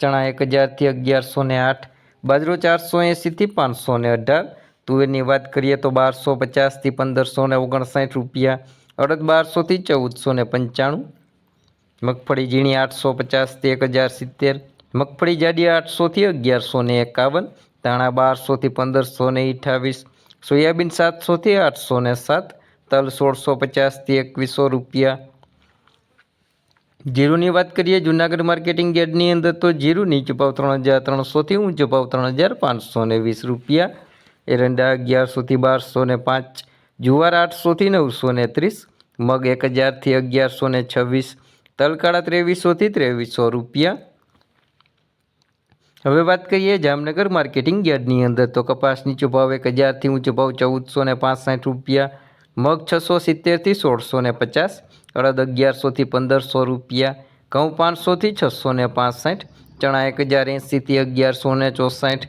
ચણા એક હજારથી અગિયારસો ને આઠ, બાજરો ચારસો એંસીથી પાંચસો ને અઢાર, તુવેરની વાત કરીએ તો બારસો પચાસથી પંદરસો ને ઓગણસાઠ રૂપિયા, અડદ બારસોથી ચૌદસો ને પંચાણું, મગફળી ઝીણી આઠસો પચાસથી એક હજાર સિત્તેર, મગફળી જાડી આઠસોથી અગિયારસો ને એકાવન, ધાણા બારસોથી પંદરસો ને અઠ્ઠાવીસ સોયાબીન સાતસોથી આઠસો ને સાત, તલ સોળસો પચાસથી એકવીસો રૂપિયા જીરુની વાત કરીએ, જુનાગઢ માર્કેટિંગ યાર્ડની અંદર તો જીરું નીચો ભાવ ત્રણ હજાર ત્રણસોથી ઊંચો ભાવ ત્રણ હજાર પાંચસો ને વીસ રૂપિયા. એરંડા અગિયારસોથી બારસો ને પાંચ, જુવાર આઠસોથી નવસો ને ત્રીસ, મગ એક હજારથી અગિયારસો ને છવ્વીસ, તલકાળા ત્રેવીસોથી ત્રેવીસો રૂપિયા. હવે વાત કરીએ જામનગર માર્કેટિંગ યાર્ડની અંદર તો કપાસ નીચો ભાવ એક હજારથી ઊંચો ભાવ ચૌદસો ને પાંસઠ રૂપિયા મગ છસો સિત્તેરથી સોળસો ને પચાસ, અડદ અગિયારસોથી પંદરસો રૂપિયા, ઘઉં પાંચસોથી છસો ને પાંસઠ, ચણા એક હજાર એંસીથી અગિયારસો ને ચોસઠ,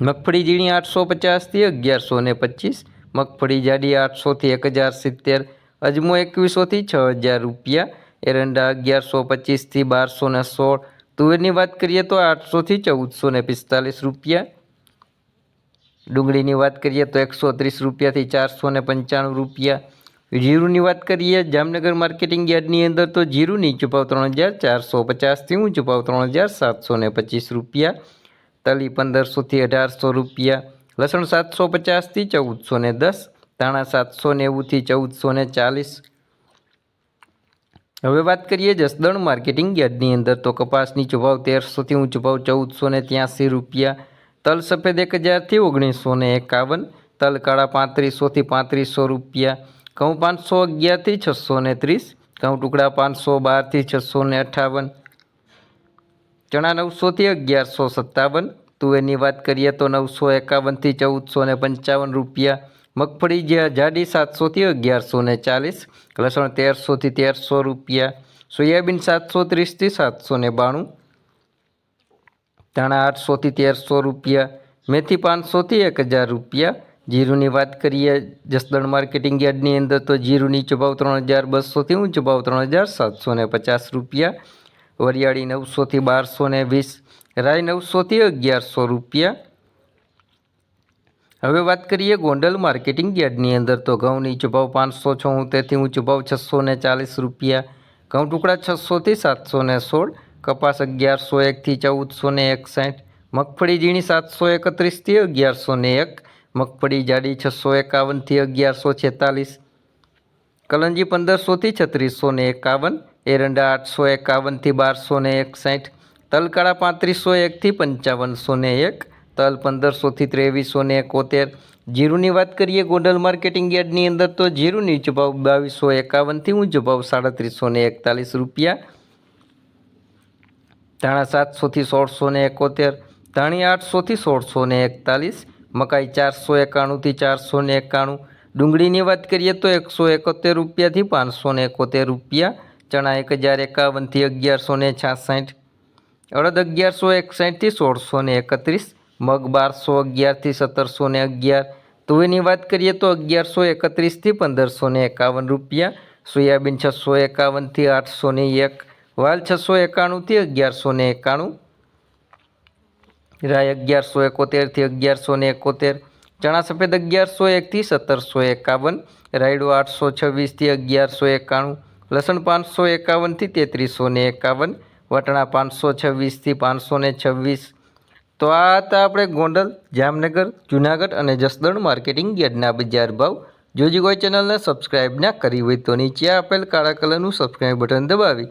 મગફળી ઝીણી આઠસો પચાસથી અગિયારસો ને પચીસ, મગફળી જાડી આઠસોથી એક હજાર સિત્તેર, અજમો એકવીસોથી છ હજાર રૂપિયા, એરંડા અગિયારસો પચીસથી બારસો ને સોળ, તુવેરની વાત કરીએ તો આઠસોથી ચૌદસો ને પિસ્તાલીસ રૂપિયા ડુંગળીની વાત કરીએ તો એકસો ત્રીસ રૂપિયાથી ચારસો ને પંચાણું રૂપિયા. જીરુની વાત કરીએ, જામનગર માર્કેટિંગ યાર્ડની અંદર તો જીરુંની ચૂપાવ ત્રણ હજાર ચારસો પચાસથી હું ચૂપાવ ત્રણ હજાર સાતસો ને પચીસ રૂપિયા. તલી પંદરસોથી અઢારસો રૂપિયા. લસણ સાતસો પચાસથી ચૌદસો ને દસ. ધાણા સાતસો નેવુંથી ચૌદસો ને ચાલીસ. હવે વાત કરીએ જસદણ માર્કેટિંગ યાર્ડની અંદર તો કપાસની નીચો તેરસોથી ઊંચો ભાવ ચૌદસો ને ત્યાંસી રૂપિયા. તલ સફેદ એક હજારથી ઓગણીસો ને એકાવન, તલ કાળા પાંત્રીસોથી પાંત્રીસો રૂપિયા, ઘઉં પાંચસો અગિયારથી છસો ને ત્રીસ, ઘઉં ટુકડા પાંચસો બારથી છસો ને અઠાવન, ચણા નવસોથી અગિયારસો સત્તાવન, તુવેરની વાત કરીએ તો નવસો એકાવનથી ચૌદસો ને પંચાવન રૂપિયા, મગફળી જે જાડી સાતસોથી અગિયારસો ને ચાલીસ, લસણ તેરસોથી તેરસો રૂપિયા, સોયાબીન સાતસો ત્રીસથી સાતસો ને બાણું ધાણા આઠસોથી તેરસો રૂપિયા, મેથી પાંચસોથી એક હજાર રૂપિયા. જીરુની વાત કરીએ, જસદણ માર્કેટિંગ યાર્ડની અંદર તો જીરું નીચો ત્રણ હજાર બસોથી ઊંચો ભાવ ત્રણ હજાર સાતસો ને પચાસ રૂપિયા. વરિયાળી નવસોથી બારસો ને વીસ રાય નવસોથી અગિયારસો રૂપિયા. હવે વાત કરીએ ગોંડલ માર્કેટિંગ યાર્ડની અંદર તો ઘઉં નીચો ભાવ પાંચસો છોતેરથી ઊંચો ભાવ છસો ને ચાલીસ રૂપિયા, ઘઉં ટુકડા છસોથી સાતસો ને સોળ કપાસ અગિયારસો એકથી ચૌદસો ને એકસાઠ મગફળી ઝીણી સાતસો એકત્રીસથી અગિયારસો ને એક. મગફળી જાડી છસો એકાવનથી અગિયારસો છેતાલીસ. કલંજી પંદરસોથી છત્રીસો ને એકાવન. એરંડા આઠસો એકાવનથી બારસો ને એકસાઠ તલકાળા પાંત્રીસો એકથી પંચાવનસો ને એક. તલ પંદરસોથી ત્રેવીસો ને એકોતેર. જીરુની વાત કરીએ ગોંડલ માર્કેટિંગ યાર્ડની અંદર તો જીરુની નીચો ભાવ બાવીસો એકાવનથી ઊંચો ભાવ સાડત્રીસો એકતાલીસ રૂપિયા. ધાણા સાતસોથી સોળસો ને એકોતેર, ધાણી આઠસોથી સોળસો ને એકતાલીસ, મકાઈ ચારસો એકાણુંથી ચારસો ને એકાણું, ડુંગળીની વાત કરીએ તો એકસો એકોતેર રૂપિયાથી પાંચસો ને એકોતેર રૂપિયા, ચણા એક હજાર એકાવનથી અગિયારસો ને છાસઠ, અડદ અગિયારસો એકસાઠથી સોળસો ને એકત્રીસ, મગ બારસો અગિયારથી સત્તરસો ને અગિયાર, તુવેરની વાત કરીએ તો અગિયારસો એકત્રીસથી પંદરસો ને એકાવન રૂપિયા, સોયાબીન છસો એકાવનથી આઠસો ને એક વાલ છસો એકાણુંથી અગિયારસો ને એકાણું. રાય અગિયારસો એકોતેરથી અગિયારસો ને એકોતેર. ચણા સફેદ અગિયારસો એકથી સત્તરસો એકાવન. રાયડો આઠસો છવ્વીસથી અગિયારસો એકાણું. લસણ પાંચસો એકાવનથી તેત્રીસો ને એકાવન. વટણા પાંચસો છવ્વીસથી પાંચસો ને છવ્વીસ. તો આ હતા આપણે ગોંડલ, જામનગર, જુનાગઢ અને જસદણ માર્કેટિંગ યાર્ડના બજાર ભાવ. જો કોઈ ચેનલને સબસ્ક્રાઇબ ના કરી હોય તો નીચે આપેલ કાળા કલરનું સબસ્ક્રાઇબ બટન દબાવી